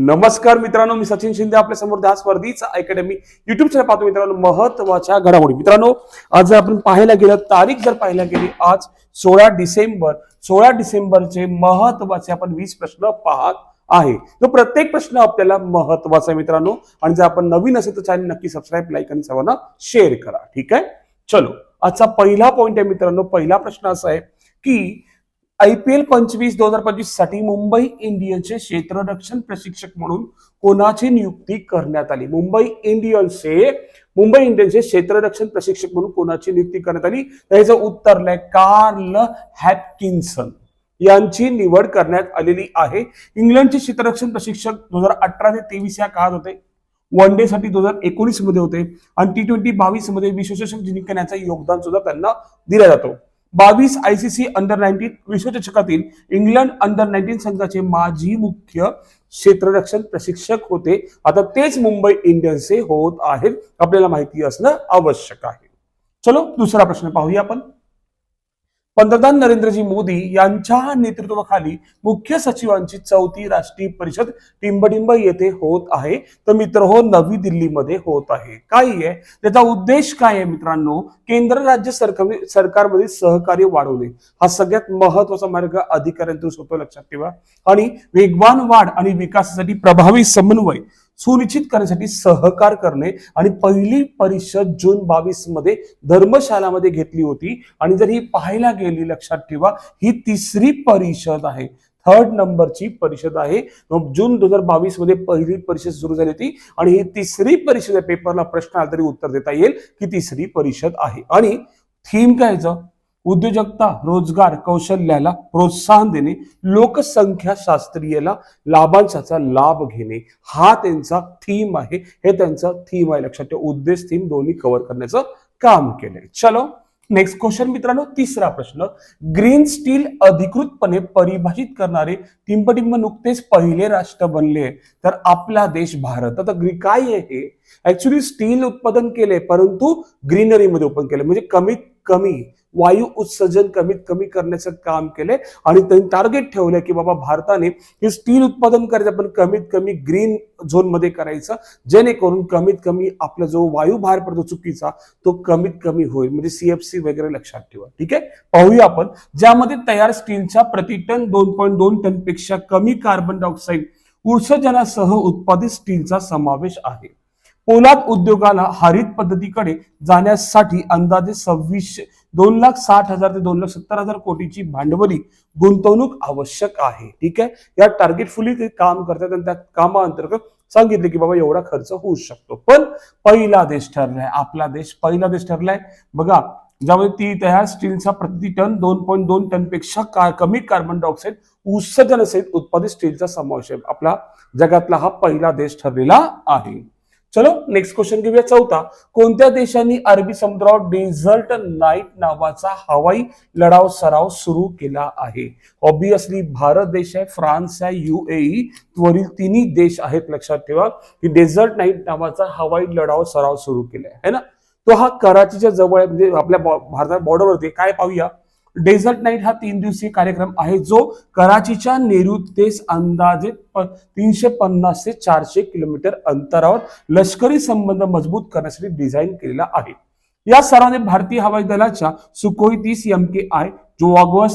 नमस्कार मित्रांनो मी सचिन शिंदे आपल्यासमोर त्या स्पर्धीचा अकॅडमी. युट्यूब चॅनल पाहतो मित्रांनो महत्त्वाच्या घडामोडी. मित्रांनो आज जर आपण पाहायला गेलं तारीख जर पाहायला गेली आज सोळा डिसेंबर सोळा डिसेंबरचे महत्त्वाचे आपण वीस प्रश्न पाहत आहे. तो प्रत्येक प्रश्न आपल्याला महत्त्वाचा आहे मित्रांनो. आणि जर आपण नवीन असेल तर चॅनल नक्की सबस्क्राईब लाईक आणि सर्वांना शेअर करा. ठीक आहे? चलो आजचा पहिला पॉइंट आहे मित्रांनो पहिला प्रश्न असा आहे की आय पी एल पंचवीस दोन हजार पंचवीससाठी मुंबई इंडियन्सचे क्षेत्ररक्षण प्रशिक्षक म्हणून कोणाची नियुक्ती करण्यात आली? मुंबई इंडियन्सचे मुंबई इंडियन्सचे क्षेत्ररक्षण प्रशिक्षक म्हणून कोणाची नियुक्ती करण्यात आली? त्याचं उत्तर आहे कार्ल हॅपकिन्सन यांची निवड करण्यात आलेली आहे. इंग्लंडचे क्षेत्ररक्षण प्रशिक्षक दोन हजार अठरा ते तेवीस या काळात होते. वन डे साठी दोन हजार एकोणीसमध्ये होते. आणि टी ट्वेंटी बावीसमध्ये विश्वचषक जिंकण्याचं योगदान सुद्धा त्यांना दिला जातो. बावीस आयसीसी अंडर नाईन्टीन विश्वचषकातील इंग्लंड अंडर नाईन्टीन संघाचे माजी मुख्य क्षेत्ररक्षण प्रशिक्षक होते. आता तेच मुंबई इंडियन्सचे होत आहेत. आपल्याला माहिती असणं आवश्यक आहे. चलो दुसरा प्रश्न पाहूया आपण. पंतप्रधान नरेंद्रजी मोदी यांच्या नेतृत्वाखाली मुख्य सचिवांची चौथी राष्ट्रीय परिषद टिंबडिंब येथे होत आहे. तर मित्र हो नवी दिल्लीमध्ये होत आहे. काय आहे? त्याचा उद्देश काय आहे मित्रांनो? केंद्र राज्य सरकार सरकारमध्ये सहकार्य वाढवणे. हा सगळ्यात महत्त्वाचा मार्ग अधिकाऱ्यांतून सोपं लक्षात ठेवा. आणि वेगवान वाढ आणि विकासासाठी प्रभावी समन्वय सुनिश्चित करण्यासाठी सहकार करणे आणि पहिली परिषद जून बावीसमध्ये धर्मशालामध्ये घेतली होती. आणि जर ही पाहायला गेली लक्षात ठेवा ही तिसरी परिषद आहे. थर्ड नंबरची परिषद आहे. जून दोन हजार बावीसमध्ये पहिली परिषद सुरू झाली होती. आणि ही तिसरी परिषद पेपरला प्रश्न आला तरी उत्तर देता येईल की तिसरी परिषद आहे. आणि थीम काय उद्योजकता रोजगार कौशल्याला प्रोत्साहन देणे लोकसंख्या शास्त्रीयला लाभांशाचा लाभ घेणे हा त्यांचा थीम आहे. हे त्यांचा थीम आहे. लक्षात ठेवा उद्देश थीम दोन्ही कव्हर करण्याचं काम केलंय. चलो नेक्स्ट क्वेश्चन मित्रांनो तिसरा प्रश्न. ग्रीन स्टील अधिकृतपणे परिभाषित करणारे टिंबटिंब नुकतेच पहिले राष्ट्र बनले. तर आपला देश भारत. आता ग्री काय आहे हे? ऍक्च्युली स्टील उत्पादन केले परंतु ग्रीनरीमध्ये ओपन केले. म्हणजे कमीत कमी वायू उत्सर्जन कमीत कमी करण्याचं काम केले आणि त्यांनी टार्गेट ठेवलं की बाबा भारताने हे स्टील उत्पादन करायचं पण कमीत कमी ग्रीन झोनमध्ये करायचं. जेणेकरून कमीत कमी आपला जो वायू बाहेर पडतो चुकीचा तो कमीत कमी होईल. म्हणजे सीएफसी वगैरे लक्षात ठेवा. ठीक आहे? पाहूया आपण. ज्यामध्ये तयार स्टीलच्या प्रति टन दोन पॉईंट दोन टनपेक्षा कमी कार्बन डायऑक्साईड उत्सर्जनासह उत्पादित स्टीलचा समावेश आहे. पोलाद उद्योगाला हरित पद्धतीकडे जाण्यासाठी अंदाजे सव्वीसशे दोन लाख साठ हजार ते दोन लाख सत्तर हजार कोटीची भांडवली गुंतवणूक आवश्यक आहे. ठीक आहे? या टार्गेटफुली ते काम करतात आणि त्या कामाअंतर्गत सांगितले की बाबा एवढा खर्च होऊ शकतो. पण पहिला देश ठरलाय. आपला देश पहिला देश ठरलाय. बघा ज्यामध्ये ती तयार स्टीलचा प्रति टन दोन पॉईंट दोन टनपेक्षा का कमी कार्बन डायऑक्साईड उत्सर्जनासहित उत्पादित स्टीलचा समावेश आहे. आपला जगातला हा पहिला देश ठरलेला आहे. चलो नेक्स्ट क्वेश्चन घेऊया चौथा. कोणत्या देशांनी अरबी समुद्रावर डेझर्ट नाईट नावाचा हवाई लढाव सराव सुरू केला आहे? ऑब्विसली भारत देश आहे फ्रान्स आहे युएई वरील तिन्ही देश आहेत लक्षात ठेवा की डेझर्ट नाईट नावाचा हवाई लढाव सराव सुरू केलाय. है ना? तो हा कराचीच्या जवळ आहे, म्हणजे आपल्या भारतात बॉर्डरवरती काय पाहूया? डेझर्ट नाईट हा तीन दिवसीय कार्यक्रम आहे जो कराचीच्या नेहरू ते अंदाजे प- तीनशे पन्नास ते चारशे किलोमीटर अंतरावर लष्करी संबंध मजबूत करण्यासाठी डिझाईन केलेला आहे. या सरावाने भारतीय हवाई दलाच्या सुखोई तीस एम के आय जो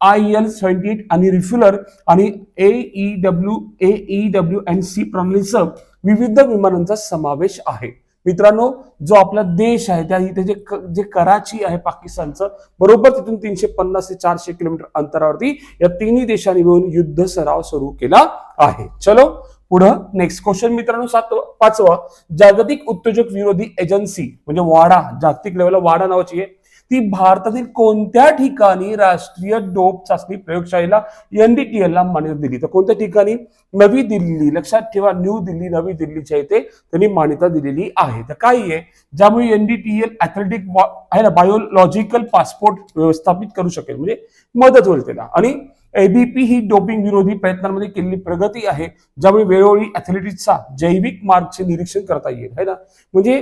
आय एल सेव्हन्टी एट आणि रिफ्युलर आणि A E W A E W N C प्रणालीसह विविध विमानांचा समावेश आहे. मित्रांनो जो आपला देश आहे त्या इथे जे जे कराची आहे पाकिस्तानचं बरोबर तिथून तीनशे पन्नास ते चारशे किलोमीटर अंतरावरती या तिन्ही देशांनी मिळून युद्ध सराव सुरू केला आहे. चलो पुढं नेक्स्ट क्वेश्चन मित्रांनो सात पाचवा. जागतिक उद्योजक विरोधी एजन्सी म्हणजे वाडा जागतिक लेवलला वाडा नावाची आहे ती भारतातील कोणत्या ठिकाणी राष्ट्रीय डोप चाचणी प्रयोगशाळेला एनडीटीएल ला मान्यता दिली? तर कोणत्या ठिकाणी? नवी दिल्ली. लक्षात ठेवा न्यू दिल्ली नवी दिल्लीच्या इथे त्यांनी मान्यता दिलेली आहे. तर काय आहे? ज्यामुळे एनडीटीएल ऍथलेटिक आहे ना बायोलॉजिकल पासपोर्ट व्यवस्थापित करू शकेल. म्हणजे मदत होईल त्याला. आणि एबीपी ही डोपिंग विरोधी प्रयत्नांमध्ये केलेली प्रगती आहे ज्यामुळे वेळोवेळी ऍथलेटिक्सचा जैविक मार्गचे निरीक्षण करता येईल. है ना? म्हणजे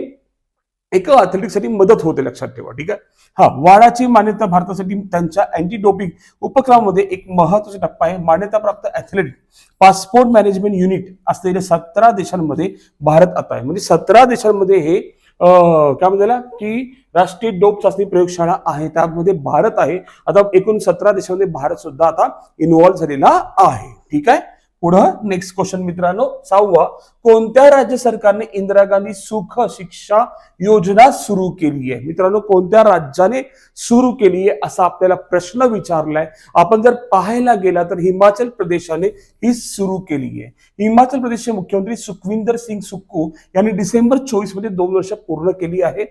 एका अथलेटिकसाठी मदत होते लक्षात ठेवा ठीक आहे? हा वाडाची मान्यता भारतासाठी त्यांच्या अँटी डोपिंग उपक्रमामध्ये एक महत्त्वाचा टप्पा आहे मान्यताप्राप्त ॲथलेट पासपोर्ट मॅनेजमेंट युनिट असलेल्या सतरा देशांमध्ये भारत आता आहे. म्हणजे सतरा देशांमध्ये हे काय म्हणजे की राष्ट्रीय डोप चाचणी प्रयोगशाळा आहे त्यामध्ये भारत आहे. आता एकूण सतरा देशांमध्ये भारत सुद्धा आता इन्व्हॉल्व्ह झालेला आहे ठीक आहे? पुढं नेक्स्ट क्वेश्चन मित्रांनो सहावा कोणत्या राज्य सरकारने इंदिरा गांधी सुख शिक्षा योजना सुरू केली आहे? मित्रांनो कोणत्या राज्याने सुरू केली आहे असा आपल्याला प्रश्न विचारलाय. आपण जर पाहायला गेला तर हिमाचल प्रदेशाने ही सुरू केली आहे. हिमाचल प्रदेशचे मुख्यमंत्री सुखविंदर सिंग सुक्कू यांनी डिसेंबर चोवीसमध्ये दोन वर्ष पूर्ण केली आहे.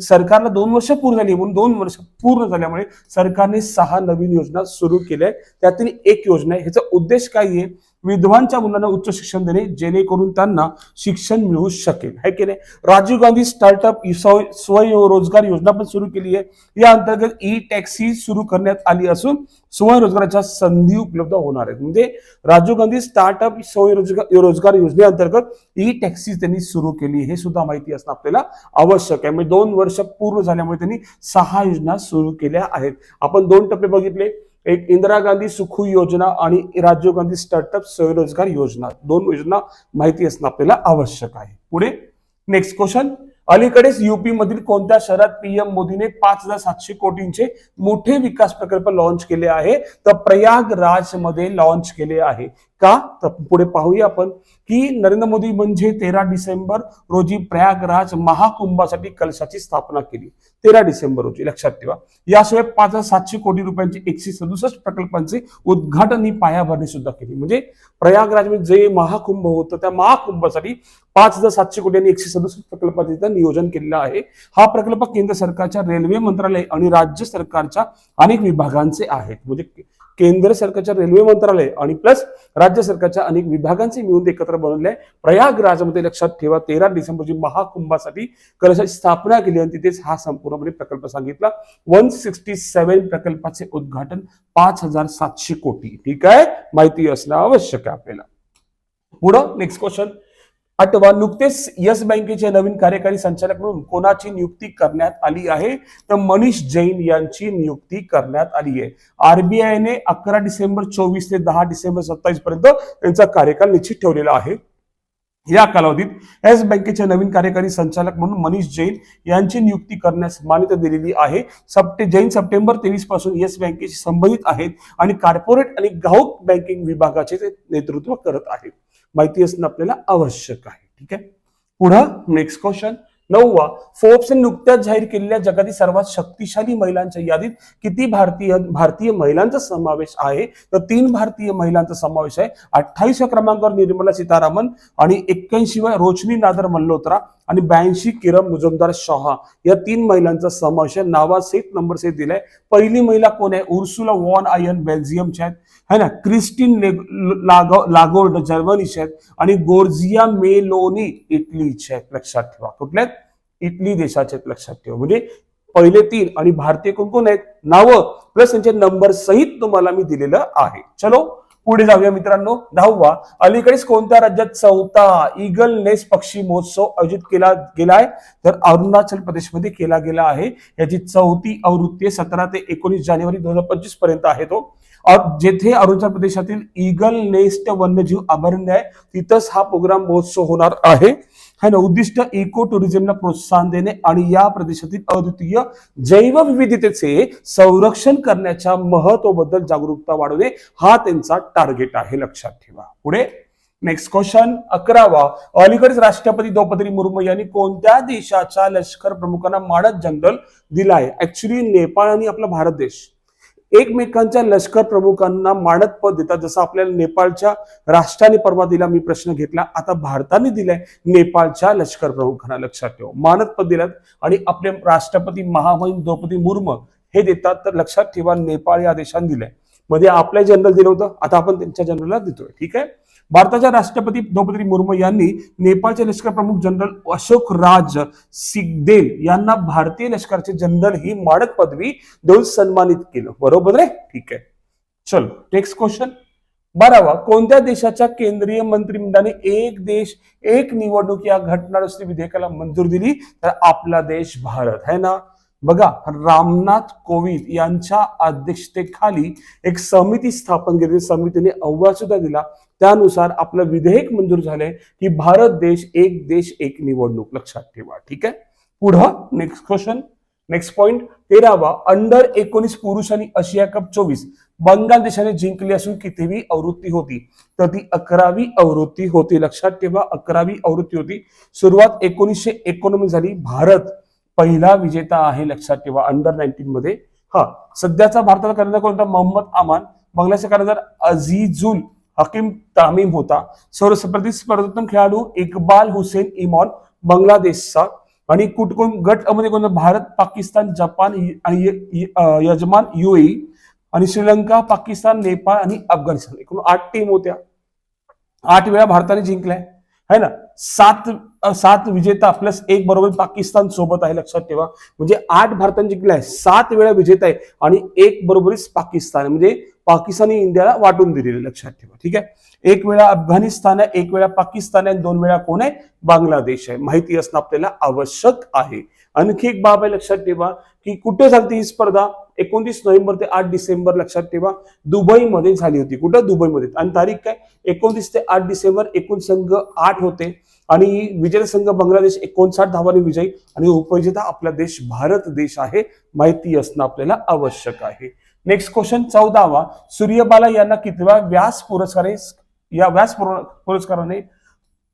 सरकारला दोन वर्ष पूर्ण झाली म्हणून दोन वर्ष पूर्ण झाल्यामुळे सरकारने सहा नवीन योजना सुरू केल्या त्यातील एक योजना आहे. ह्याचा उद्देश काय आहे? विधवांच्या मुलांना उच्च शिक्षण देणे जेणेकरून त्यांना शिक्षण मिळू शकेल. है की नाही? राजीव गांधी स्टार्टअप स्वयंरोजगार योजना पण सुरू केली आहे. या अंतर्गत ई टॅक्सी सुरू करण्यात आली असून स्वयंरोजगाराच्या संधी उपलब्ध होणार आहेत. म्हणजे राजीव गांधी स्टार्टअप स्वयंरोजगार रोजगार योजनेअंतर्गत ई टॅक्सी त्यांनी सुरू केली. हे सुद्धा माहिती असणं आपल्याला आवश्यक आहे. म्हणजे दोन वर्ष पूर्ण झाल्यामुळे त्यांनी सहा योजना सुरू केल्या आहेत. आपण दोन टप्पे बघितले. एक इंदिरा गांधी सुखू योजना आणि राजीव गांधी स्टार्टअप स्वरोजगार योजना. दोन योजना माहिती असणं आपल्याला आवश्यक आहे. पुढे नेक्स्ट क्वेश्चन अलीकडेच युपी मधील कोणत्या शहरात पीएम मोदीने पाच हजार सातशे कोटींचे मोठे विकास प्रकल्प लॉन्च केले आहे? तर प्रयागराजमध्ये लॉन्च केले आहे. का? तर पुढे पाहूया आपण की नरेंद्र मोदी म्हणजे तेरा डिसेंबर रोजी प्रयागराज महाकुंभासाठी कलशाची स्थापना केली. तेरा डिसेंबर रोजी लक्षात ठेवा. याशिवाय पाच हजार सातशे कोटी रुपयांचे एकशे सदुसष्ट प्रकल्पांचे उद्घाटन ही पायाभरणी सुद्धा केली. म्हणजे प्रयागराज म्हणजे जे महाकुंभ होतं त्या महाकुंभासाठी पाच हजार सातशे कोटी आणि एकशे सदुसष्ट प्रकल्पाचे नियोजन केलेलं आहे. हा प्रकल्प केंद्र सरकारच्या रेल्वे मंत्रालय आणि राज्य सरकारच्या अनेक विभागांचे आहेत. म्हणजे केंद्र सरकारच्या रेल्वे मंत्रालय आणि प्लस राज्य सरकारच्या अनेक विभागांचे मिळून एकत्र बनवले. प्रयागराजमध्ये लक्षात ठेवा तेरा डिसेंबरची महाकुंभासाठी कलशाची स्थापना केली आणि तिथेच हा संपूर्णपणे प्रकल्प सांगितला. वन सिक्स्टी सेव्हन प्रकल्पाचे उद्घाटन पाच हजार सातशे कोटी. ठीक आहे? माहिती असणं आवश्यक आहे आपल्याला. पुढं नेक्स्ट क्वेश्चन आठवा नुकतेच येस बँकेचे नवीन कार्यकारी संचालक म्हणून कोणाची नियुक्ती करण्यात आली आहे? तर मनीष जैन यांची नियुक्ती करण्यात आली आहे. आरबीआयने अकरा डिसेंबर चोवीस ते दहा डिसेंबर सत्तावीस पर्यंत त्यांचा कार्यकाल निश्चित ठेवलेला आहे. या कालावधीत येस बँकेचे नवीन कार्यकारी संचालक म्हणून मनीष जैन यांची नियुक्ती करण्यास मान्यता दिलेली आहे. सप्टे जैन सप्टेंबर तेवीसपासून येस बँकेशी संबंधित आहेत आणि कॉर्पोरेट आणि घाऊक बँकिंग विभागाचे ते नेतृत्व करत आहेत. माहिती असणं आपल्याला आवश्यक आहे. ठीक आहे? पुढं नेक्स्ट क्वेश्चन नववा फोर्ब्सने नुकत्याच जाहीर केलेल्या जगातील सर्वात शक्तिशाली महिलांच्या यादीत किती भारतीय भारतीय महिलांचा समावेश आहे? तर तीन भारतीय महिलांचा समावेश आहे. अठ्ठावीसव्या क्रमांकावर निर्मला सीतारामन आणि एक्क्याऐंशीव्या रोशनी नादर मल्होत्रा. आणि ब्याऐंशी किरण मुजुमदार शहा या तीन महिलांचा समावेश आहे. सेट नंबर से दिलाय. पहिली महिला कोण आहे? उर्सुला वॉन आयन बेल्जियमच्या आहेत. है ना? क्रिस्टीन लागोर्ड जर्मनीच्या आहेत. आणि गोर्जिया मेलोनी इटलीच्या आहेत. लक्षात ठेवा. कुठल्या इटली देशाचे आहेत. लक्षात ठेवा. म्हणजे पहिले तीन आणि भारतीय कोण कोण आहेत? नावं. प्लस त्यांचे नंबर सहित तुम्हाला मी दिलेलं आहे. चलो. पुढे जाऊया मित्रांनो. दहावा अलीकडेच कोणत्या राज्यात चौथा इगल नेस पक्षी महोत्सव आयोजित केला गेलाय? तर अरुणाचल प्रदेशमध्ये केला गेला आहे. याची चौथी आवृत्ती सतरा ते एकोणीस जानेवारी दोन हजार पंचवीसपर्यंत आहे तो. जेथे अरुणाचल प्रदेशातील इगल नेस्ट वन्यजीव अभयारण्य आहे तिथंच हा प्रोग्राम महोत्सव होणार आहे. है ना उद्दिष्ट इको टुरिझमला प्रोत्साहन देणे आणि या प्रदेशातील अद्वितीय जैवविविधतेचे संरक्षण करण्याच्या महत्वाबद्दल जागरूकता वाढवणे हा त्यांचा टार्गेट आहे. लक्षात ठेवा. पुढे नेक्स्ट क्वेश्चन अकरावा. अलीकडेच राष्ट्रपती द्रौपदी मुर्मू यांनी कोणत्या देशाच्या लष्कर प्रमुखांना माडत जनरल दिलाय? ऍक्च्युली नेपाळ आणि आपला भारत देश. एकमेकांच्या लष्कर प्रमुखांना मानद पद देतात. जसं आपल्याला नेपाळच्या राष्ट्राने परवा दिला मी प्रश्न घेतला. आता भारताने दिलाय नेपाळच्या लष्कर प्रमुखांना. लक्षात ठेवा. मानद पद दिल्यात आणि आपले राष्ट्रपती महामहिम द्रौपदी मुर्मू हे देतात. तर लक्षात ठेवा नेपाळ या देशाने दिलंय. मध्ये आपल्या जनरल दिलं होतं. आता आपण त्यांच्या जनरलला देतोय. ठीक आहे? भारताच्या राष्ट्रपती द्रौपदी मुर्मू यांनी नेपाळचे लष्कर प्रमुख जनरल अशोक राज सिगदेल यांना भारतीय लष्कराचे जनरल ही माडक पदवी देऊन सन्मानित केलं. बरोबर आहे? ठीक आहे. चलो नेक्स्ट क्वेश्चन बारावा कोणत्या देशाच्या केंद्रीय मंत्रिमंडळाने एक देश एक निवडणूक या घटनादुरुस्ती विधेयकाला मंजूर दिली? तर आपला देश भारत है ना? बघा रामनाथ कोविंद यांच्या अध्यक्षतेखाली एक समिती स्थापन केली. समितीने अहवाल सुद्धा दिला. त्यानुसार आपलं विधेयक मंजूर झालंय की भारत देश एक देश एक निवडणूक. लक्षात ठेवा. ठीक आहे? पुढं नेक्स्ट क्वेश्चन नेक्स्ट पॉइंट तेरावा अंडर एकोणीस पुरुष आणि आशिया कप चोवीस. बंगाल देशाने जिंकली असून कितीवी आवृत्ती होती? तर ती अकरावी आवृत्ती होती. लक्षात ठेवा अकरावी आवृत्ती होती. सुरुवात एकोणीसशे एकोणवीस झाली. भारत पहिला विजेता आहे लक्षात ठेवा अंडर नाईन्टीन मध्ये. हा सध्याचा भारताचा कर्णधार कोणता मोहम्मद अमान. बांगलादेशचा कर्णधार अझीजुल हकीम तामीम होता. सर्व स्पर्धेतून खेळाडू इकबाल हुसेन इमॉन बांगलादेशचा. आणि कुटकुम गटमध्ये कोणतं भारत पाकिस्तान जपान आणि यजमान युएई. आणि श्रीलंका पाकिस्तान नेपाळ आणि अफगाणिस्तान. एकूण आठ टीम होत्या. आठ वेळा भारताने जिंकलाय. है ना? सात सात विजेता प्लस एक बरोबर पाकिस्तान सोबत आहे लक्षात ठेवा. म्हणजे आठ भारताने आहे सात वेळा विजेता आहे आणि एक बरोबरीच पाकिस्तान म्हणजे पाकिस्तानी इंडियाला वाटून दिलेले लक्षात ठेवा. ठीक आहे? एक वेळा अफगाणिस्तान आहे एक वेळा पाकिस्तान आहे आणि दोन वेळा कोण आहे? बांगलादेश आहे. माहिती असणं आपल्याला आवश्यक आहे. आणखी एक बाब आहे लक्षात ठेवा की कुठे झाली ही स्पर्धा? एकोणतीस नोव्हेंबर ते आठ डिसेंबर लक्षात ठेवा दुबईमध्ये झाली होती. कुठं? दुबईमध्ये. आणि तारीख काय? एकोणतीस ते आठ डिसेंबर एकूण संघ आठ होते. आणि विजेता संघ बांगलादेश एकोणसाठ धावाने विजयी आणि उपविजेता आपला देश भारत देश आहे माहिती असणं आपल्याला आवश्यक आहे. Next question चौदावा. सूर्यबाला यांना कितव्या व्यास पुरस्कारे या व्यास पुर- पुरस्काराने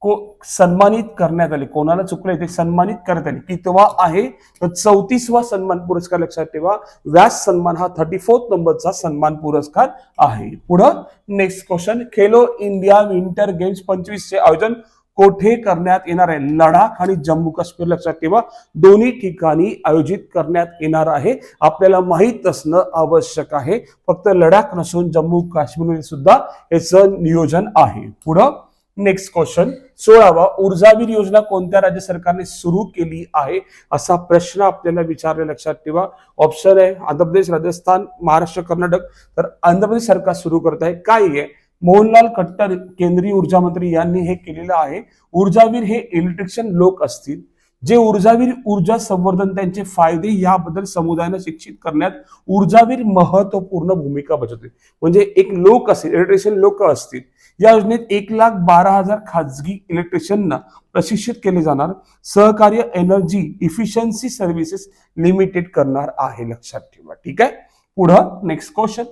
को सन्मानित करण्यात आले. कोणाला चुकलंय ते सन्मानित करण्यात आले. कितवा आहे तर चौतीसवा सन्मान पुरस्कार लक्षात ठेवा. व्यास सन्मान हा थर्टी फोर्थ नंबरचा सन्मान पुरस्कार आहे. पुढं next question Khelo India winter games पंचवीस चे आयोजन कोठे करण्यात येणार आहे? लडाख आणि जम्मू काश्मीर लक्षात ठेवा. दोन्ही ठिकाणी आयोजित करण्यात येणार आहे. आपल्याला माहीत असणं आवश्यक आहे. फक्त लडाख नसून जम्मू काश्मीरमध्ये सुद्धा याचं नियोजन आहे. पुढं नेक्स्ट क्वेश्चन सोळावा ऊर्जावीर योजना कोणत्या राज्य सरकारने सुरू केली आहे? असा प्रश्न आपल्याला विचारले लक्षात ठेवा. ऑप्शन आहे आंध्र प्रदेश राजस्थान महाराष्ट्र कर्नाटक. तर आंध्र प्रदेश सरकार सुरू करत आहे. काय आहे? मोहनलाल खट्टर केंद्रीय ऊर्जा मंत्री यांनी हे केलेलं आहे. ऊर्जावीर हे इलेक्ट्रिशियन लोक असतील. जे ऊर्जावीर ऊर्जा संवर्धन त्यांचे फायदे याबद्दल समुदायाला शिक्षित करण्यात ऊर्जावीर महत्त्वपूर्ण भूमिका बजावते म्हणजे एक लोक असेल इलेक्ट्रिशियन लोक असतील. या योजनेत एक लाख बारा हजार खाजगी इलेक्ट्रिशियनना प्रशिक्षित केले जाणार. सहकार्य एनर्जी इफिशियन्सी सर्व्हिसेस लिमिटेड करणार आहे लक्षात ठेवा. ठीक आहे? पुढं नेक्स्ट क्वेश्चन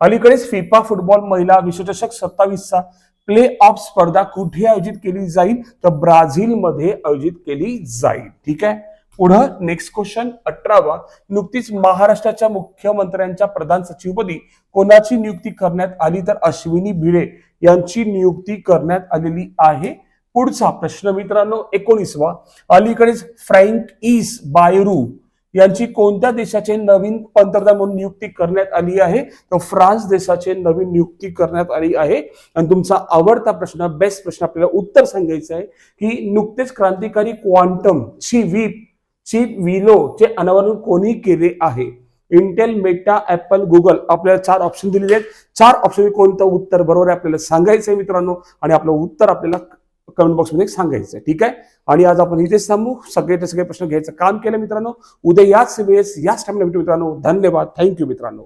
अलीकडेच फिफा फुटबॉल महिला विश्वचषक सत्तावीसचा प्ले ऑफ स्पर्धा कुठे आयोजित केली जाईल? तर ब्राझीलमध्ये आयोजित केली जाईल. ठीक आहे? पुढं नेक्स्ट क्वेश्चन अठरावा. नुकतीच महाराष्ट्राच्या मुख्यमंत्र्यांच्या प्रधान सचिवपदी कोणाची नियुक्ती करण्यात आली तर अश्विनी भिडे यांची नियुक्ती करण्यात आलेली आहे? पुढचा प्रश्न मित्रांनो एकोणीसवा. अलीकडेच फ्रँक इस बायरू यांची कोणत्या देशाचे नवीन पंतप्रधान म्हणून नियुक्ती करण्यात आली आहे? तर फ्रान्स देशाचे नवीन नियुक्ती करण्यात आली आहे. आणि तुमचा आवडता प्रश्न बेस्ट प्रश्न आपल्याला उत्तर सांगायचं आहे. की नुकतेच क्रांतिकारी क्वांटम ची वीप चिप विलो चे अनावरण कोणी केले आहे? इंटेल मेटा ऍपल गुगल आपल्याला चार ऑप्शन दिलेले आहेत. चार ऑप्शन कोणतं उत्तर बरोबर आहे आपल्याला सांगायचं आहे मित्रांनो? आणि आपलं उत्तर आपल्याला कमेंट बॉक्समध्ये सांगायचं आहे ठीक आहे? आणि आज आपण इथेच थांबू. सगळे सगळे प्रश्न घ्यायचं काम केलं मित्रांनो. उद्या याच वेळेस याच टाइमला भेटू मित्रांनो. धन्यवाद. थँक्यू मित्रांनो.